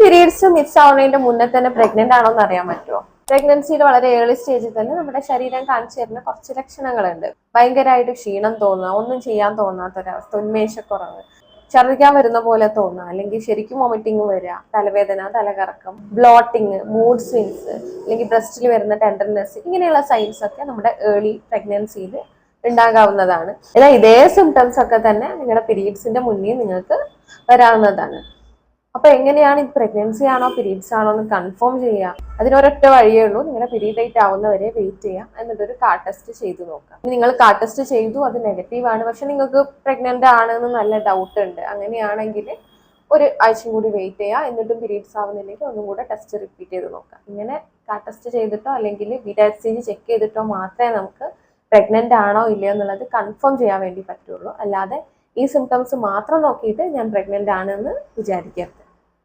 Periods miss ആവുന്നതിന്റെ മുന്നേ തന്നെ pregnant ആണോ എന്ന് അറിയാൻ പറ്റുമോ? പ്രഗ്നൻസിയിൽ വളരെ ഏർലി സ്റ്റേജിൽ തന്നെ നമ്മുടെ ശരീരം കാണിച്ചു തരുന്ന കുറച്ച് ലക്ഷണങ്ങളുണ്ട്. ഭയങ്കരമായിട്ട് ക്ഷീണം തോന്നുക ഒന്നും ചെയ്യാൻ തോന്നാത്ത തോന്നാത്തൊരവസ്ഥ ഉന്മേഷക്കുറവ് ഛർദ്ദിക്കാൻ വരുന്ന പോലെ തോന്നുക അല്ലെങ്കിൽ ശരിക്കും വോമിറ്റിംഗ് വരിക തലവേദന തലകറക്കം ബ്ലോട്ടിങ് മൂഡ് സ്വിങ്സ് അല്ലെങ്കിൽ ബ്രസ്റ്റിൽ വരുന്ന ടെൻഡർനെസ് ഇങ്ങനെയുള്ള സൈൻസ് ഒക്കെ നമ്മുടെ ഏർലി പ്രഗ്നൻസിയിൽ ഉണ്ടാകാവുന്നതാണ്. എന്നാൽ ഇതേ സിംറ്റംസ് ഒക്കെ തന്നെ നിങ്ങളുടെ പീരീഡ്സിന്റെ മുന്നേ നിങ്ങൾക്ക് വരാവുന്നതാണ്. അപ്പൊ എങ്ങനെയാണ് ഇത് പ്രഗ്നൻസി ആണോ പീരീഡ്സ് ആണോ എന്ന് കൺഫേം ചെയ്യുക. അതിനൊരൊറ്റ വഴിയേ ഉള്ളൂ. നിങ്ങളുടെ പീരീഡ് ഡേറ്റ് ആവുന്നവരെ വെയിറ്റ് ചെയ്യാം എന്നിട്ടൊരു കാർ ടെസ്റ്റ് ചെയ്തു നോക്കാം നിങ്ങൾ കാർ ടെസ്റ്റ് ചെയ്തു അത് നെഗറ്റീവ് ആണ്. പക്ഷെ നിങ്ങൾക്ക് പ്രഗ്നന്റ് ആണെന്ന് നല്ല ഡൗട്ട് ഉണ്ട്. അങ്ങനെയാണെങ്കിൽ ഒരു ആഴ്ചയും കൂടി വെയിറ്റ് ചെയ്യുക. എന്നിട്ടും പീരീഡ്സ് ആവുന്നില്ലെങ്കിൽ ഒന്നും കൂടെ ടെസ്റ്റ് റിപ്പീറ്റ് ചെയ്ത് നോക്കാം ഇങ്ങനെ കാർ ടെസ്റ്റ് ചെയ്തിട്ടോ അല്ലെങ്കിൽ എക്സ്ചേഞ്ച് ചെക്ക് ചെയ്തിട്ടോ മാത്രമേ നമുക്ക് പ്രഗ്നന്റ് ആണോ ഇല്ലയോ എന്നുള്ളത് കൺഫേം ചെയ്യാൻ വേണ്ടി പറ്റുള്ളൂ. അല്ലാതെ ഈ സിംറ്റംസ് മാത്രം നോക്കിയിട്ട് ഞാൻ പ്രഗ്നന്റ് ആണെന്ന് വിചാരിക്കരുത്.